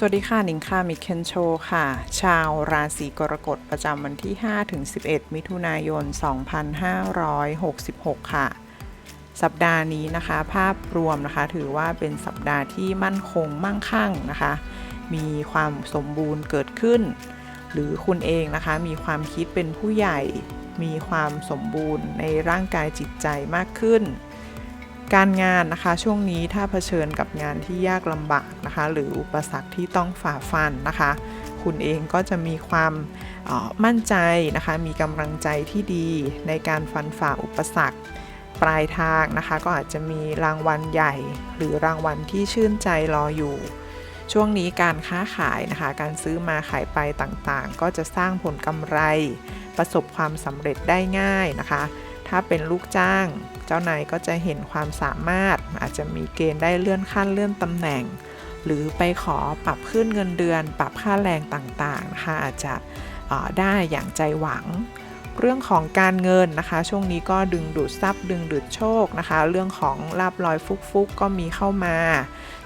สวัสดีค่ะหนิงค่ะมิเคนโชค่ะ ชาวราศีกรกฎประจำวันที่ 5-11 มิถุนายน 2566 ค่ะ สัปดาห์นี้นะคะ ภาพรวมนะคะ ถือว่าเป็นสัปดาห์ที่มั่นคงมั่งคั่งนะคะ มีความสมบูรณ์เกิดขึ้น หรือคุณเองนะคะมีความคิดเป็นผู้ใหญ่ มีความสมบูรณ์ในร่างกายจิตใจมากขึ้น การงานนะคะช่วงนี้ถ้าเผชิญกับงานที่ยากลำบากนะคะ หรืออุปสรรคที่ต้องฝ่าฟันนะคะ คุณเองก็จะมีความออมั่นใจนะคะ มีกำลังใจที่ดีในการฟันฝ่าอุปสรรคปลายทางนะคะ ก็อาจจะมีรางวัลใหญ่ หรือรางวัลที่ชื่นใจรออยู่ ช่วงนี้การค้าขายนะคะ การซื้อมาขายไปต่างๆ ก็จะสร้างผลกำไร ประสบความสำเร็จได้ง่ายนะคะ ถ้าเป็นลูกจ้าง เจ้านายก็จะเห็นความสามารถ อาจจะมีเกณฑ์ได้เลื่อนขั้นเลื่อนตำแหน่ง หรือไปขอปรับขึ้นเงินเดือน ปรับค่าแรงต่างๆนะคะอาจจะได้อย่างใจหวัง เรื่องของการเงินนะคะ ช่วงนี้ก็ดึงดูดทรัพย์ ดึงดูดโชคนะคะ เรื่องของลาบลอยฟุกๆก็มีเข้ามา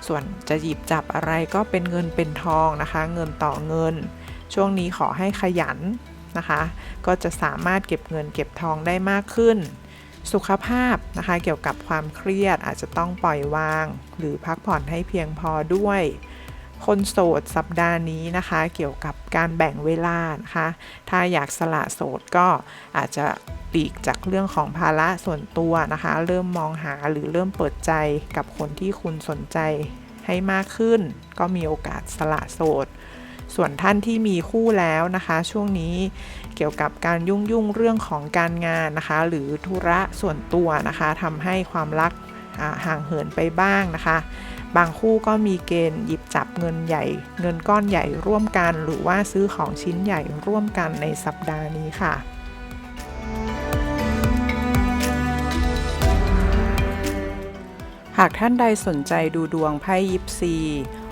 ส่วนจะหยิบจับอะไรก็เป็นเงินเป็นทองนะคะ เงินต่อเงิน ช่วงนี้ขอให้ขยัน นะคะ ก็จะสามารถเก็บเงินเก็บทองได้มากขึ้น สุขภาพนะคะเกี่ยวกับความเครียดอาจจะต้องปล่อยวาง หรือพักผ่อนให้เพียงพอด้วย คนโสดสัปดาห์นี้นะคะ เกี่ยวกับการแบ่งเวลานะคะ ถ้าอยากสละโสดก็อาจจะปลีกจากเรื่องของภาระส่วนตัวนะคะ เริ่มมองหาหรือเริ่มเปิดใจกับคนที่คุณสนใจให้มากขึ้น ก็มีโอกาสสละโสด ส่วนท่านที่มีคู่แล้วนะคะ ช่วงนี้เกี่ยวกับการยุ่งยุ่งเรื่องของการงานนะคะ หรือธุระส่วนตัวนะคะทำให้ความรักห่างเหินไปบ้างนะคะ บางคู่ก็มีเกณฑ์หยิบจับเงินใหญ่ เงินก้อนใหญ่ร่วมกัน หรือว่าซื้อของชิ้นใหญ่ร่วมกันในสัปดาห์นี้ค่ะหากท่านใดสนใจดูดวงไพ่ยิปซี